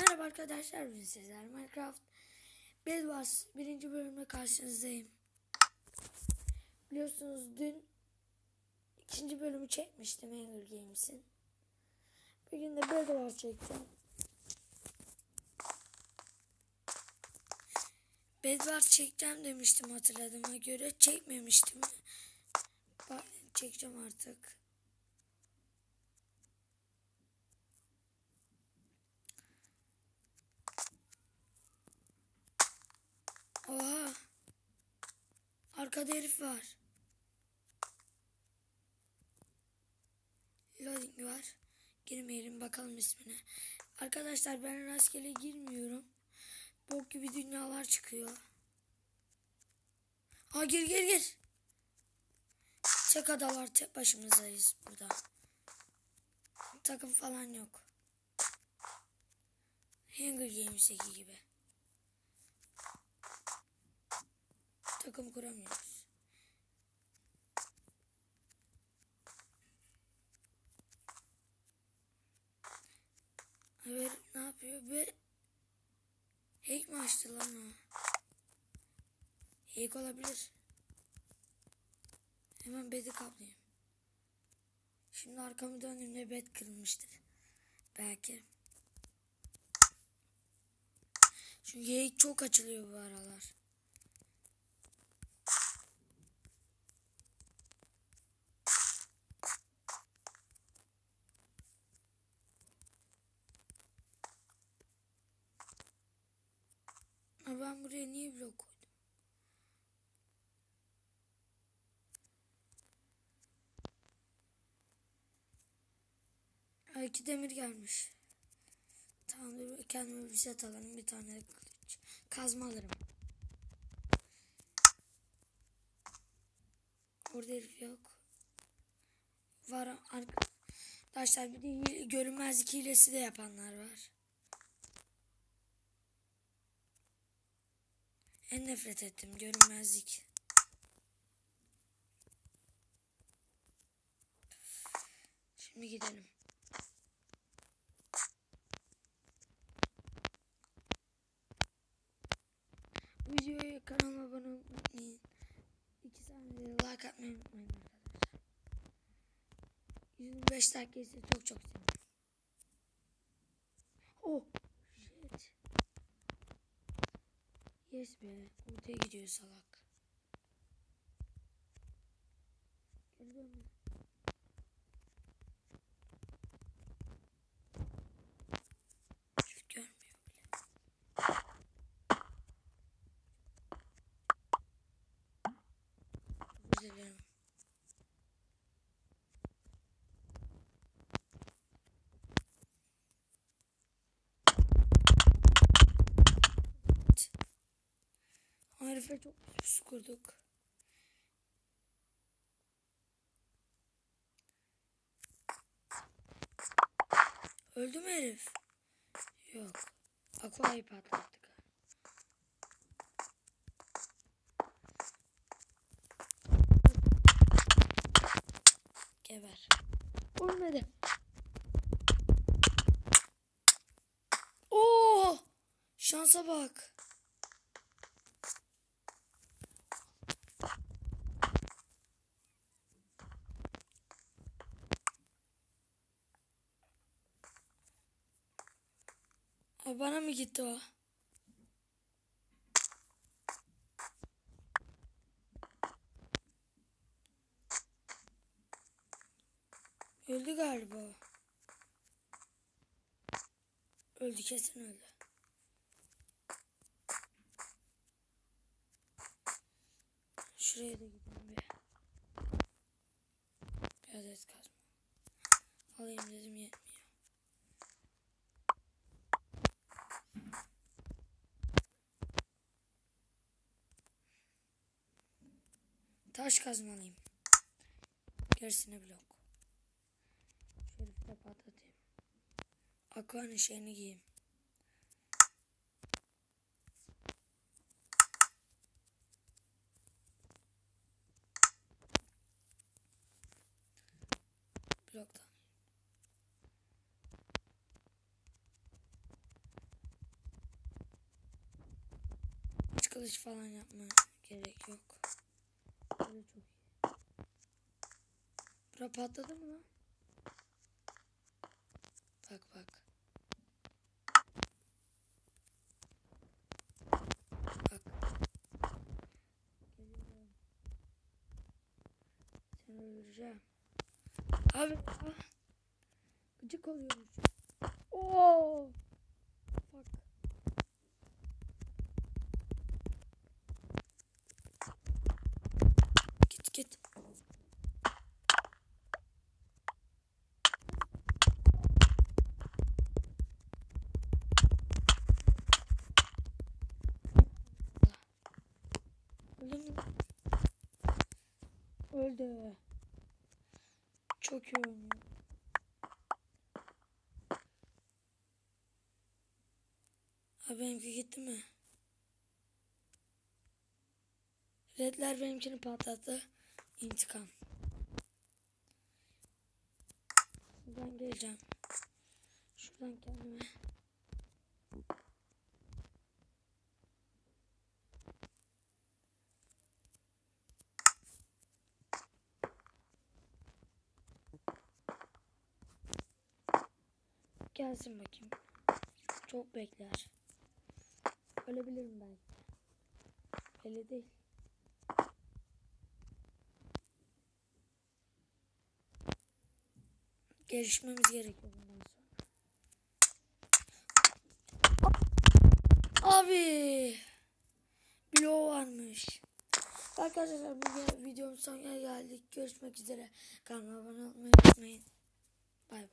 Merhaba arkadaşlar ben Sezer Minecraft Bed Wars birinci bölümle karşınızdayım. Biliyorsunuz dün ikinci bölümü çekmiştim Hunger Games'in. Bugün de Bed Wars çekeceğim. Bed Wars çekeceğim demiştim hatırladığıma göre. Çekmemiştim. Bak, çekeceğim artık. Arkada herif var. Loading var. Girmeyelim bakalım ismine. Arkadaşlar ben rastgele girmiyorum. Bok gibi dünyalar çıkıyor. Aa gir gir gir. Tek adalar tek başımızdayız burada. Takım falan yok. Hunger Games'teki gibi. Takım kuramıyoruz. Evet ne yapıyor ve hack mi açtı lan o? Hack olabilir. Hemen bedi kaplayayım. Şimdi arkamı döndüğümde bed kırılmıştır. Belki. Çünkü hack çok açılıyor bu aralar. Ben buraya niye blok koydum? İki demir gelmiş. Tamam dur kendime bir set alalım. Bir tane kılıç. Kazma alırım. Orada yok. Var arkadaşlar bir de görünmezlik hilesi de yapanlar var. En nefret ettim görünmezlik. Şimdi gidelim. Videoya kanalıma abone olmayı unutmayın. 2 saniyede like atmayı unutmayın arkadaşlar. 125 dakika çok çok sevinirim. Yes be. Ortaya gidiyor salak. Geri dönme. Herife çok su kurduk. Öldü mü herif? Yok. Aqua'yı patlattık. Geber. Ölmedi. Oo! Şansa bak. Bana mı gitti o? Öldü galiba. Öldü kesin öldü. Şuraya da gidelim bir. Bir adet kazma. Alayım dedim yetmiyor. Taş kazmalıyım. Gerisine blok. Şöyle de patlatayım. Aqua'nın hani şeyini giyeyim. Blokta. Hiç kılıç falan yapma gerek yok. Böyle çok iyi. Bura patladı mı lan? Bak bak. Bak. Seni öldüreceğim. Abi ah. Gıcık oluyormuş. Oo. Öldü. Çok iyi oynuyor. Abi benimki gitti mi? Redler benimkini patlattı. İntikam. Şuradan geleceğim. Şuradan kendime. Gelsin bakayım. Çok bekler. Ölebilirim belki. Öyle değil. Gelişmemiz gerekiyor bundan sonra. Abi. Bloğu varmış. Arkadaşlar bu videonun sonuna geldik. Görüşmek üzere. Kanalıma abone olmayı unutmayın. Bay bay.